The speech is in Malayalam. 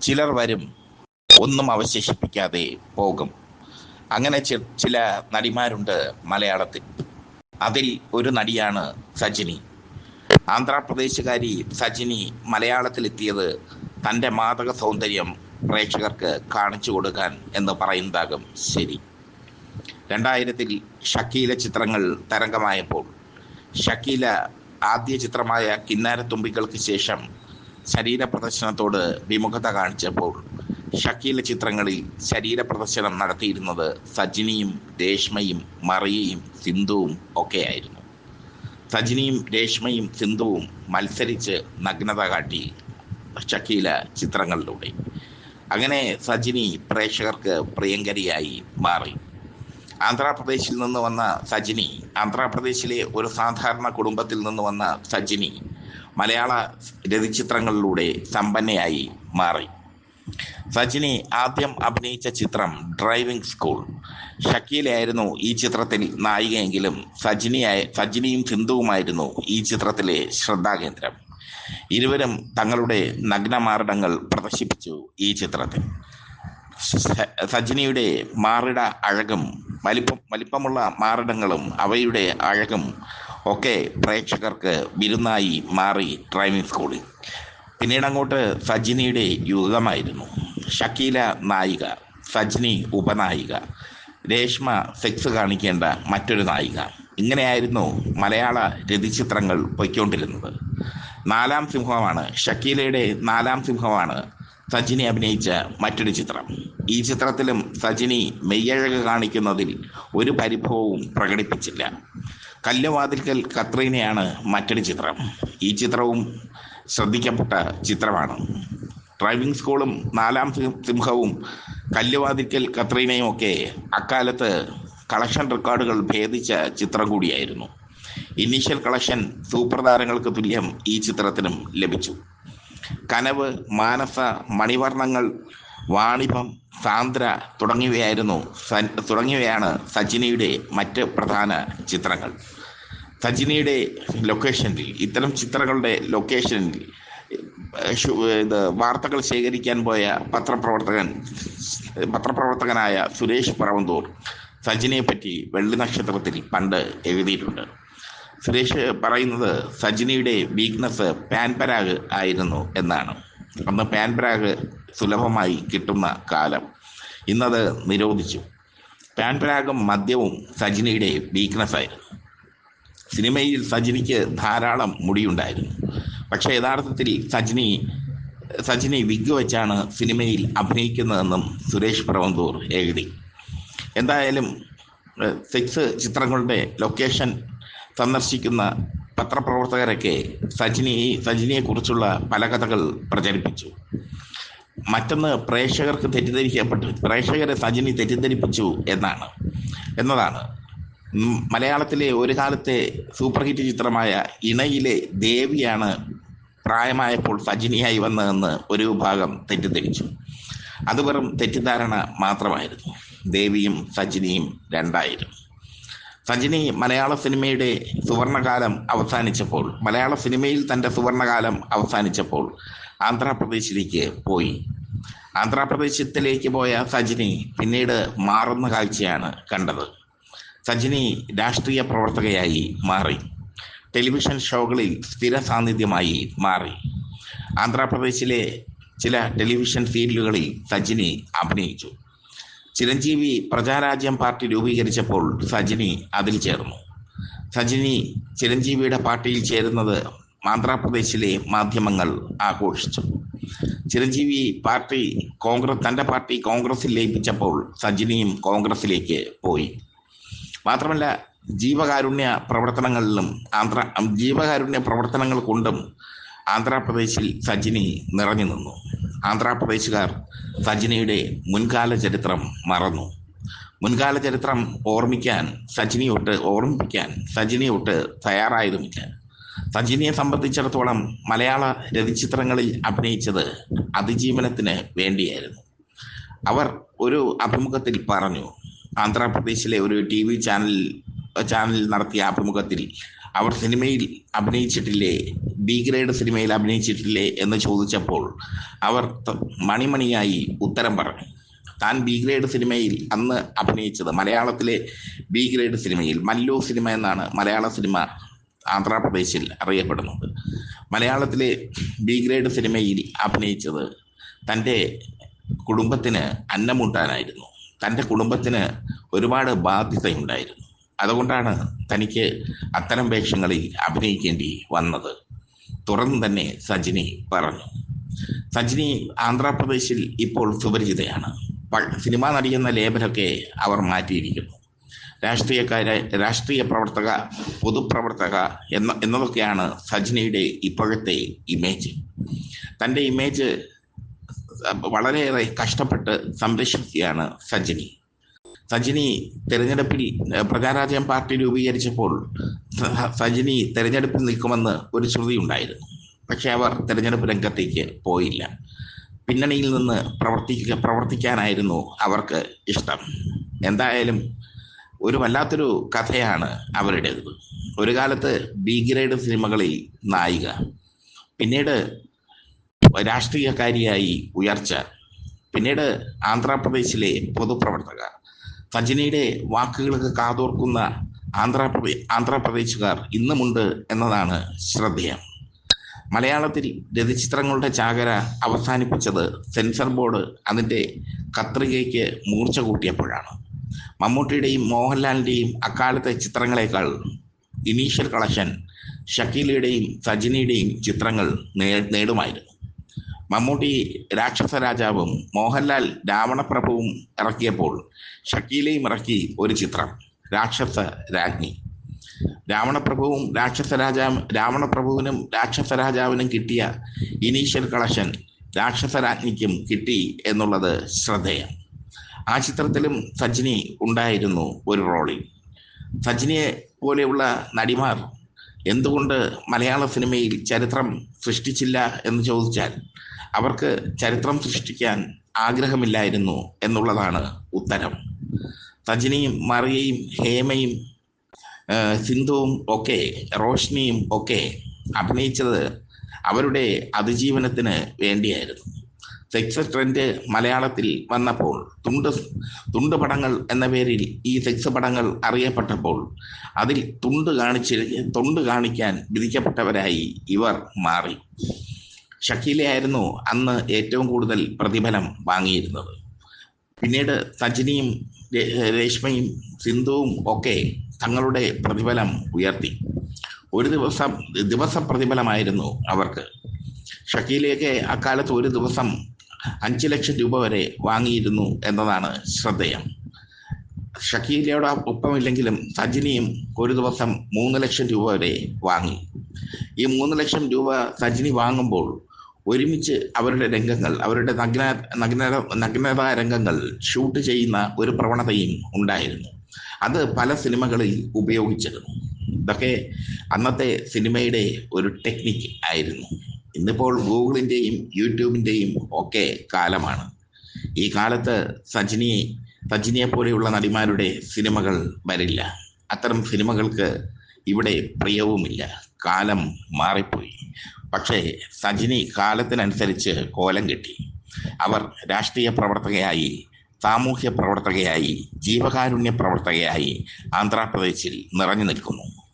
ചിലർ വരും ഒന്നും അവശേഷിപ്പിക്കാതെ പോകും. അങ്ങനെ ചില നടിമാരുണ്ട് മലയാളത്തിൽ. അതിൽ ഒരു നടിയാണ് സജിനി. ആന്ധ്രാപ്രദേശുകാരി സജിനി മലയാളത്തിലെത്തിയത് തന്റെ മാതക സൗന്ദര്യം പ്രേക്ഷകർക്ക് കാണിച്ചു കൊടുക്കാൻ എന്ന് പറയുന്നതാകും ശരി. രണ്ടായിരത്തിൽ ഷക്കീല ചിത്രങ്ങൾ തരംഗമായപ്പോൾ ഷക്കീല ആദ്യ ചിത്രമായ കിന്നാരത്തുമ്പികൾക്ക് ശേഷം ശരീര പ്രദർശനത്തോട് വിമുഖത കാണിച്ചപ്പോൾ ഷക്കീല ചിത്രങ്ങളിൽ ശരീര പ്രദർശനം നടത്തിയിരുന്നത് സജിനിയും രേഷ്മയും മറിയയും സിന്ധുവും ഒക്കെയായിരുന്നു. സജിനിയും രേഷ്മയും സിന്ധുവും മത്സരിച്ച് നഗ്നത കാട്ടി ഷക്കീല ചിത്രങ്ങളിലൂടെ. അങ്ങനെ സജിനി പ്രേക്ഷകർക്ക് പ്രിയങ്കരിയായി മാറി. ആന്ധ്രാപ്രദേശിൽ നിന്ന് വന്ന സജിനി ആന്ധ്രാപ്രദേശിലെ ഒരു സാധാരണ കുടുംബത്തിൽ നിന്ന് വന്ന സജിനി മലയാള രതിചിത്രങ്ങളിലൂടെ സമ്പന്നയായി മാറി. സച്ചിനി ആദ്യം അഭിനയിച്ച ചിത്രം ഡ്രൈവിംഗ് സ്കൂൾ ഷക്കീലയായിരുന്നു ഈ ചിത്രത്തിൽ നായികയെങ്കിലും സജിനിയായ സജിനിയും സിന്ധുവുമായിരുന്നു ഈ ചിത്രത്തിലെ ശ്രദ്ധാകേന്ദ്രം. ഇരുവരും തങ്ങളുടെ നഗ്നമാറിടങ്ങൾ പ്രദർശിപ്പിച്ചു ഈ ചിത്രത്തിൽ. സജിനിയുടെ മാറിട അഴകും വലിപ്പം വലിപ്പമുള്ള മാറിടങ്ങളും അവയുടെ അഴകും ഒക്കെ പ്രേക്ഷകർക്ക് വിരുന്നായി മാറി ഡ്രൈവിംഗ് സ്കൂളിൽ. പിന്നീട് അങ്ങോട്ട് സജിനിയുടെ യുഗമായിരുന്നു ഷക്കീല നായിക സജിനി ഉപനായിക രേഷ്മ സെക്സ് കാണിക്കേണ്ട മറ്റൊരു നായിക. ഇങ്ങനെയായിരുന്നു മലയാള രതിചിത്രങ്ങൾ പൊയ്ക്കൊണ്ടിരുന്നത്. നാലാം സിംഹമാണ് ഷക്കീലയുടെ നാലാം സിംഹമാണ് സജിനി അഭിനയിച്ച മറ്റൊരു ചിത്രം. ഈ ചിത്രത്തിലും സജിനി മെയ്യഴക് കാണിക്കുന്നതിൽ ഒരു പരിഭവവും പ്രകടിപ്പിച്ചില്ല. കല്ലുവാതിൽക്കൽ കത്രീനയാണ് മറ്റൊരു ചിത്രം. ഈ ചിത്രവും ശ്രദ്ധിക്കപ്പെട്ട ചിത്രമാണ്. ഡ്രൈവിംഗ് സ്കൂളും നാലാം സിംഹവും കല്ലുവാതിൽക്കൽ കത്രീനയും ഒക്കെ അക്കാലത്ത് കളക്ഷൻ റെക്കോർഡുകൾ ഭേദിച്ച ചിത്രം കൂടിയായിരുന്നു. ഇനീഷ്യൽ കളക്ഷൻ സൂപ്പർ താരങ്ങൾക്ക് തുല്യം ഈ ചിത്രത്തിനും ലഭിച്ചു. കനവ് മാനസ മണിവർണങ്ങൾ വാണിഭം സാന്ദ്ര തുടങ്ങിയവയായിരുന്നു തുടങ്ങിയവയാണ് സജിനിയുടെ മറ്റ് പ്രധാന ചിത്രങ്ങൾ. സജിനിയുടെ ലൊക്കേഷനിൽ ഇത്തരം ചിത്രങ്ങളുടെ ലൊക്കേഷനിൽ ഇത് വാർത്തകൾ ശേഖരിക്കാൻ പോയ പത്രപ്രവർത്തകൻ പത്രപ്രവർത്തകനായ സുരേഷ് പറവന്തൂർ സജിനിയെ പറ്റി വെള്ളി നക്ഷത്രത്തിൽ പണ്ട് എഴുതിയിട്ടുണ്ട്. സുരേഷ് പറയുന്നത് സജിനിയുടെ വീക്ക്നെസ് പാൻപരാഗ് ആയിരുന്നു എന്നാണ്. അന്ന് പാൻപരാഗ് സുലഭമായി കിട്ടുന്ന കാലം. ഇന്നത് നിരോധിച്ചു. പാൻപരാഗും മദ്യവും സജിനിയുടെ വീക്ക്നെസ് ആയിരുന്നു. സിനിമയിൽ സജിനിക്ക് ധാരാളം മുടിയുണ്ടായിരുന്നു. പക്ഷേ യഥാർത്ഥത്തിൽ സജിനി സജിനി വിഗ് വെച്ചാണ് സിനിമയിൽ അഭിനയിക്കുന്നതെന്നും സുരേഷ് പ്രവന്തൂർ എഴുതി. എന്തായാലും സെക്സ് ചിത്രങ്ങളുടെ ലൊക്കേഷൻ സന്ദർശിക്കുന്ന പത്രപ്രവർത്തകരൊക്കെ സജിനി സജിനിയെക്കുറിച്ചുള്ള പല കഥകൾ പ്രചരിപ്പിച്ചു. മറ്റൊന്ന് പ്രേക്ഷകർക്ക് തെറ്റിദ്ധരിക്കപ്പെട്ടു. പ്രേക്ഷകരെ സജിനി തെറ്റിദ്ധരിപ്പിച്ചു എന്നാണ്. എന്നതാണ് മലയാളത്തിലെ ഒരു കാലത്തെ സൂപ്പർ ഹിറ്റ് ചിത്രമായ ഇണയിലെ ദേവിയാണ് പ്രായമായപ്പോൾ സജിനിയായി വന്നതെന്ന് ഒരു വിഭാഗം തെറ്റിദ്ധരിച്ചു. അത് വെറും തെറ്റിദ്ധാരണ മാത്രമായിരുന്നു. ദേവിയും സജിനിയും രണ്ടായിരുന്നു. സജിനി മലയാള സിനിമയുടെ സുവർണകാലം അവസാനിച്ചപ്പോൾ മലയാള സിനിമയിൽ തന്റെ സുവർണകാലം അവസാനിച്ചപ്പോൾ ആന്ധ്രാപ്രദേശിലേക്ക് പോയി. ആന്ധ്രാപ്രദേശത്തിലേക്ക് പോയ സജിനി പിന്നീട് മാറുന്ന കാഴ്ചയാണ് കണ്ടത്. സജിനി രാഷ്ട്രീയ പ്രവർത്തകയായി മാറി. ടെലിവിഷൻ ഷോകളിൽ സ്ഥിര സാന്നിധ്യമായി മാറി. ആന്ധ്രാപ്രദേശിലെ ചില ടെലിവിഷൻ സീരിയലുകളിൽ സജിനി അഭിനയിച്ചു. ചിരഞ്ജീവി പ്രജാരാജ്യം പാർട്ടി രൂപീകരിച്ചപ്പോൾ സജിനി അതിൽ ചേർന്നു. സജിനി ചിരഞ്ജീവിയുടെ പാർട്ടിയിൽ ചേരുന്നത് ആന്ധ്രാപ്രദേശിലെ മാധ്യമങ്ങൾ ആഘോഷിച്ചു. ചിരഞ്ജീവി പാർട്ടി കോൺഗ്രസ് തന്റെ പാർട്ടി കോൺഗ്രസിൽ ലയിപ്പിച്ചപ്പോൾ സജിനിയും കോൺഗ്രസിലേക്ക് പോയി. മാത്രമല്ല ജീവകാരുണ്യ പ്രവർത്തനങ്ങളിലും ആന്ധ്ര ജീവകാരുണ്യ പ്രവർത്തനങ്ങൾ കൊണ്ടും ആന്ധ്രാപ്രദേശിൽ സജിനി നിറഞ്ഞു നിന്നു. ആന്ധ്രാപ്രദേശുകാർ സജിനിയുടെ മുൻകാല ചരിത്രം മറന്നു. മുൻകാല ചരിത്രം ഓർമ്മിക്കാൻ സജിനിയൊട്ട് ഓർമ്മിപ്പിക്കാൻ സജിനിയൊട്ട് തയ്യാറായതുമില്ല. സജിനിയെ സംബന്ധിച്ചിടത്തോളം മലയാള രതിചിത്രങ്ങളിൽ അഭിനയിച്ചത് അതിജീവനത്തിന് വേണ്ടിയായിരുന്നു. അവർ ഒരു അഭിമുഖത്തിൽ പറഞ്ഞു ആന്ധ്രാപ്രദേശിലെ ഒരു ടി വി ചാനൽ ചാനലിൽ നടത്തിയ അഭിമുഖത്തിൽ അവർ സിനിമയിൽ അഭിനയിച്ചിട്ടില്ലേ? ബി ഗ്രേഡ് സിനിമയിൽ അഭിനയിച്ചിട്ടില്ലേ എന്ന് ചോദിച്ചപ്പോൾ അവർ മണിമണിയായി ഉത്തരം പറഞ്ഞു. താൻ ബി ഗ്രേഡ് സിനിമയിൽ അന്ന് അഭിനയിച്ചത് മലയാളത്തിലെ ബി ഗ്രേഡ് സിനിമയിൽ മല്ലു സിനിമ എന്നാണ് മലയാള സിനിമ ആന്ധ്രാപ്രദേശിൽ അറിയപ്പെടുന്നത്. മലയാളത്തിലെ ബി ഗ്രേഡ് സിനിമയിൽ അഭിനയിച്ചത് തന്റെ കുടുംബത്തിന് അന്നമുണ്ടാനായിരുന്നു തന്റെ കുടുംബത്തിന് ഒരുപാട് ബാധ്യതയുണ്ടായിരുന്നു. അതുകൊണ്ടാണ് തനിക്ക് അത്തരം വേഷങ്ങളിൽ അഭിനയിക്കേണ്ടി വന്നത്. തുറന്നു തന്നെ സജിനി പറഞ്ഞു. സജിനി ആന്ധ്രാപ്രദേശിൽ ഇപ്പോൾ സുപരിചിതയാണ് സിനിമാ നടിയെന്ന ലേബലൊക്കെ അവർ മാറ്റിയിരിക്കുന്നു. രാഷ്ട്രീയക്കാരെ രാഷ്ട്രീയ പ്രവർത്തക പൊതുപ്രവർത്തക എന്ന എന്നതൊക്കെയാണ് സജിനിയുടെ ഇപ്പോഴത്തെ ഇമേജ്. തന്റെ ഇമേജ് വളരെയേറെ കഷ്ടപ്പെട്ട് സംരക്ഷിക്കുകയാണ് സജിനി സജിനി തെരഞ്ഞെടുപ്പിൽ പ്രജാരാജ്യം പാർട്ടി രൂപീകരിച്ചപ്പോൾ സജിനി തെരഞ്ഞെടുപ്പിൽ നിൽക്കുമെന്ന് ഒരു ശ്രുതി ഉണ്ടായിരുന്നു. പക്ഷേ അവർ തെരഞ്ഞെടുപ്പ് രംഗത്തേക്ക് പോയില്ല. പിന്നണിയിൽ നിന്ന് പ്രവർത്തിക്കുക പ്രവർത്തിക്കാനായിരുന്നു അവർക്ക് ഇഷ്ടം. എന്തായാലും ഒരു വല്ലാത്തൊരു കഥയാണ് അവരുടേത്. ഒരു കാലത്ത് ബി ഗ്രേഡ് സിനിമകളിൽ നായിക പിന്നീട് രാഷ്ട്രീയക്കാരിയായി ഉയർച്ച. പിന്നീട് ആന്ധ്രാപ്രദേശിലെ പൊതുപ്രവർത്തക. സജിനിയുടെ വാക്കുകൾക്ക് കാതോർക്കുന്ന ആന്ധ്രാപ്രദേ ആന്ധ്രാപ്രദേശുകാർ ഇന്നുമുണ്ട് എന്നതാണ് ശ്രദ്ധേയം. മലയാളത്തിൽ രതിചിത്രങ്ങളുടെ ചാകര അവസാനിപ്പിച്ചത് സെൻസർ ബോർഡ് അതിന്റെ കത്രികയ്ക്ക് മൂർച്ച കൂട്ടിയപ്പോഴാണ്. മമ്മൂട്ടിയുടെയും മോഹൻലാലിന്റെയും അക്കാലത്തെ ചിത്രങ്ങളെക്കാൾ ഇനീഷ്യൽ കളക്ഷൻ ഷക്കീലയുടെയും സജിനിയുടെയും ചിത്രങ്ങൾ നേടുമായിരുന്നു. മമ്മൂട്ടി രാക്ഷസ രാജാവും മോഹൻലാൽ രാവണപ്രഭുവും ഇറക്കിയപ്പോൾ ഷക്കീലയും ഇറക്കി ഒരു ചിത്രം രാക്ഷസ രാജ്ഞി. രാവണപ്രഭുവും രാക്ഷസ രാജാവ് രാവണപ്രഭുവിനും രാക്ഷസ രാജാവിനും കിട്ടിയ ഇനീഷ്യൽ കളക്ഷൻ രാക്ഷസ രാജ്ഞിക്കും കിട്ടി എന്നുള്ളത് ശ്രദ്ധേയം. ആ ചിത്രത്തിലും സജിനി ഉണ്ടായിരുന്നു ഒരു റോളിൽ സജിനിയെ പോലെയുള്ള നടിമാർ എന്തുകൊണ്ട് മലയാള സിനിമയിൽ ചരിത്രം സൃഷ്ടിച്ചില്ല എന്ന് ചോദിച്ചാൽ അവർക്ക് ചരിത്രം സൃഷ്ടിക്കാൻ ആഗ്രഹമില്ലായിരുന്നു എന്നുള്ളതാണ് ഉത്തരം. തജിനിയും മറിയയും ഹേമയും സിന്ധുവും ഒക്കെ റോഷ്നിയും ഒക്കെ അഭിനയിച്ചത് അവരുടെ അതിജീവനത്തിന് വേണ്ടിയായിരുന്നു. സെക്സ് ട്രെൻഡ് മലയാളത്തിൽ വന്നപ്പോൾ തുണ്ട് തുണ്ട് പടങ്ങൾ എന്ന പേരിൽ ഈ സെക്സ് പടങ്ങൾ അറിയപ്പെട്ടപ്പോൾ അതിൽ തുണ്ട് കാണിച്ച് തൊണ്ട് കാണിക്കാൻ വിധിക്കപ്പെട്ടവരായി ഇവർ മാറി. ഷക്കീലയായിരുന്നു അന്ന് ഏറ്റവും കൂടുതൽ പ്രതിഫലം വാങ്ങിയിരുന്നത്. പിന്നീട് സജിനിയും രേഷ്മയും സിന്ധുവും ഒക്കെ തങ്ങളുടെ പ്രതിഫലം ഉയർത്തി. ഒരു ദിവസം ദിവസ പ്രതിഫലമായിരുന്നു അവർക്ക്. ഷക്കീലയൊക്കെ അക്കാലത്ത് ഒരു ദിവസം അഞ്ച് ലക്ഷം രൂപ വരെ വാങ്ങിയിരുന്നു എന്നതാണ് ശ്രദ്ധേയം. ഷക്കീലയുടെ ഒപ്പമില്ലെങ്കിലും സജിനിയും ഒരു ദിവസം മൂന്ന് ലക്ഷം രൂപ വരെ വാങ്ങി. ഈ മൂന്ന് ലക്ഷം രൂപ സജിനി വാങ്ങുമ്പോൾ ഒരുമിച്ച് അവരുടെ രംഗങ്ങൾ അവരുടെ നഗ്ന നഗ്ന നഗ്നതാ രംഗങ്ങൾ ഷൂട്ട് ചെയ്യുന്ന ഒരു പ്രവണതയും ഉണ്ടായിരുന്നു. അത് പല സിനിമകളിൽ ഉപയോഗിച്ചിരുന്നു. ഇതൊക്കെ അന്നത്തെ സിനിമയുടെ ഒരു ടെക്നിക്ക് ആയിരുന്നു. ഇന്നിപ്പോൾ ഗൂഗിളിന്റെയും യൂട്യൂബിന്റെയും ഒക്കെ കാലമാണ്. ഈ കാലത്ത് സജിനി സജിനിയെ പോലെയുള്ള നടിമാരുടെ സിനിമകൾ വരില്ല. അത്തരം സിനിമകൾക്ക് ഇവിടെ പ്രിയവുമില്ല. കാലം മാറിപ്പോയി. പക്ഷേ സജിനി കാലത്തിനനുസരിച്ച് കോലം കെട്ടി. അവർ രാഷ്ട്രീയ പ്രവർത്തകയായി സാമൂഹ്യ പ്രവർത്തകയായി ജീവകാരുണ്യ പ്രവർത്തകയായി ആന്ധ്രാപ്രദേശിൽ നിറഞ്ഞു നിൽക്കുന്നു.